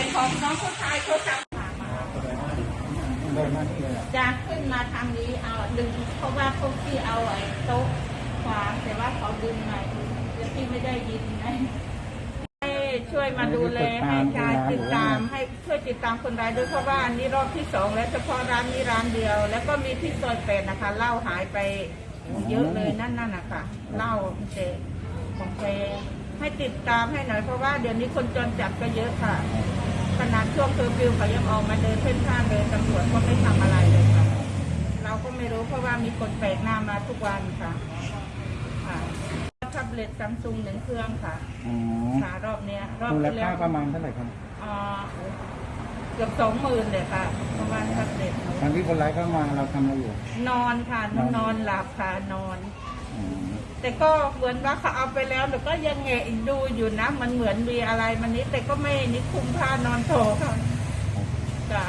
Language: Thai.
็นของน้องผู้ชายเขาจับจะขึ้นมาทางนี้เอาดึงเพราะว่าพวกพี่เอาไอ้โต๊ะขวางแต่ว่าเขาดึงมาเดี๋ยวพี่ไม่ได้ยินไงให้ช่วยมาดูแลให้การติดตามให้ช่วยติดตามคนร้ายด้วยเพราะว่าอันนี้รอบที่สองแล้วเฉพาะร้านนี้ร้านเดียว แล้วก็มีที่ซอยแปดนะคะเหล้าหายไปเยอะเลยนั่นน่นนะคะเหล้าเจของแฟให้ติดตามให้หน่อยเพราะว่าเดี๋ยวนี้คนจนจับก็เยอะค่ะ ช่วงเคอร์ฟิวเขายังออกมาเดินเส้นทางเดินตำรวจก็ไม่ทำอะไรเลยค่ะ เราก็ไม่รู้เพราะว่ามีคนแปลกหน้ามาทุกวันค่ะค่ะแท็บเล็ตซัมซุงหนึ่งเครื่องค่ะอ๋อค่ะ รอบเนี้ยรอบมูลที่แล้ค่าวประมาณเท่าไหร่ครับอ่าเกือบสองหมื่นเลยค่ะประมาณแท็บเล็ตตอนที่คนร้ายเข้ามาเราทำอะไรอยู่ นอนค่ะนอนนอนหลับค่ะนอนอ๋อ แต่ก็เหมือนว่าเขาเอาไปแล้วแต่ก็ยังแงอีกดูอยู่นะ มันเหมือนมีอะไรมันนี้แต่ก็ไม่นิคุมผ้านอนโถค่ะจ้ะ